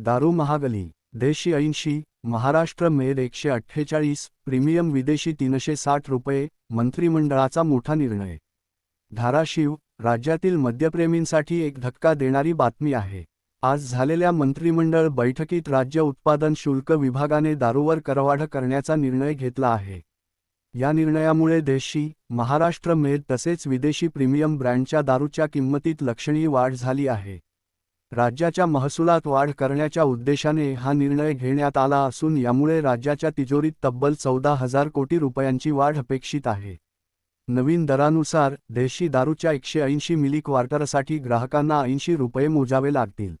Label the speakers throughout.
Speaker 1: दारू महागली देशी ऐंशी महाराष्ट्र मेर एकशे अठ्ठेचाळीस प्रीमियम विदेशी तीनशे साठ रुपये मंत्रिमंडळाचा मोठा निर्णय. धाराशिव राज्यातील मद्यप्रेमींसाठी एक धक्का देणारी बातमी आहे. आज झालेल्या मंत्रिमंडळ बैठकीत राज्य उत्पादन शुल्क विभागाने दारूवर करवाढ करण्याचा निर्णय घेतला आहे. या निर्णयामुळे देशी महाराष्ट्र मेद तसेच विदेशी प्रीमियम ब्रँडच्या दारूच्या किंमतीत लक्षणीय वाढ झाली आहे. राज्याच्या महसुलात वाढ करण्याच्या उद्देशाने हा निर्णय घेण्यात आला असून यामुळे राज्याच्या तिजोरीत तब्बल चौदा हजार कोटी रुपयांची वाढ अपेक्षित आहे. नवीन दरानुसार देशी दारूच्या एकशे ऐंशी मिली क्वार्टरसाठी ग्राहकांना ऐंशी रुपये मोजावे लागतील.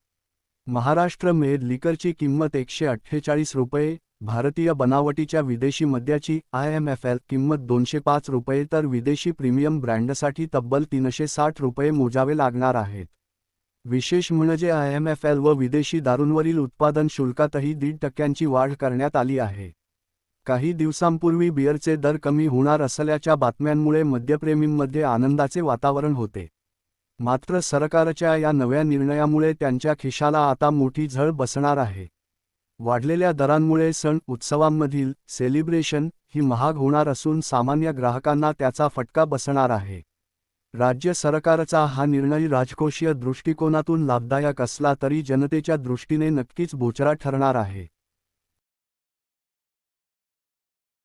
Speaker 1: महाराष्ट्र मेद लिकरची किंमत एकशे अठ्ठेचाळीस रुपये भारतीय बनावटीच्या विदेशी मद्याची आय एम एफ एल किंमत दोनशे पाच रुपये तर विदेशी प्रीमियम ब्रँडसाठी तब्बल तीनशे साठ रुपये मोजावे लागणार आहेत. विशेष म्हणजे आय एम एफ एल व विदेशी दारूंवरील उत्पादन शुल्कातही दीड टक्क्यांची वाढ करण्यात आली आहे. काही दिवसांपूर्वी बिअरचे दर कमी होणार असल्याच्या बातम्यांमुळे मद्यप्रेमींमध्ये आनंदाचे वातावरण होते. मात्र सरकारच्या या नव्या निर्णयामुळे त्यांच्या खिशाला आता मोठी झळ बसणार आहे. वाढलेल्या दरांमुळे सण उत्सवांमधील सेलिब्रेशन ही महाग होणार असून सामान्य ग्राहकांना त्याचा फटका बसणार आहे. राज्य सरकारचा हा निर्णय राजकोषीय दृष्टिकोनातून लाभदायक असला तरी जनतेच्या दृष्टीने नक्कीच बोचरा ठरणार आहे.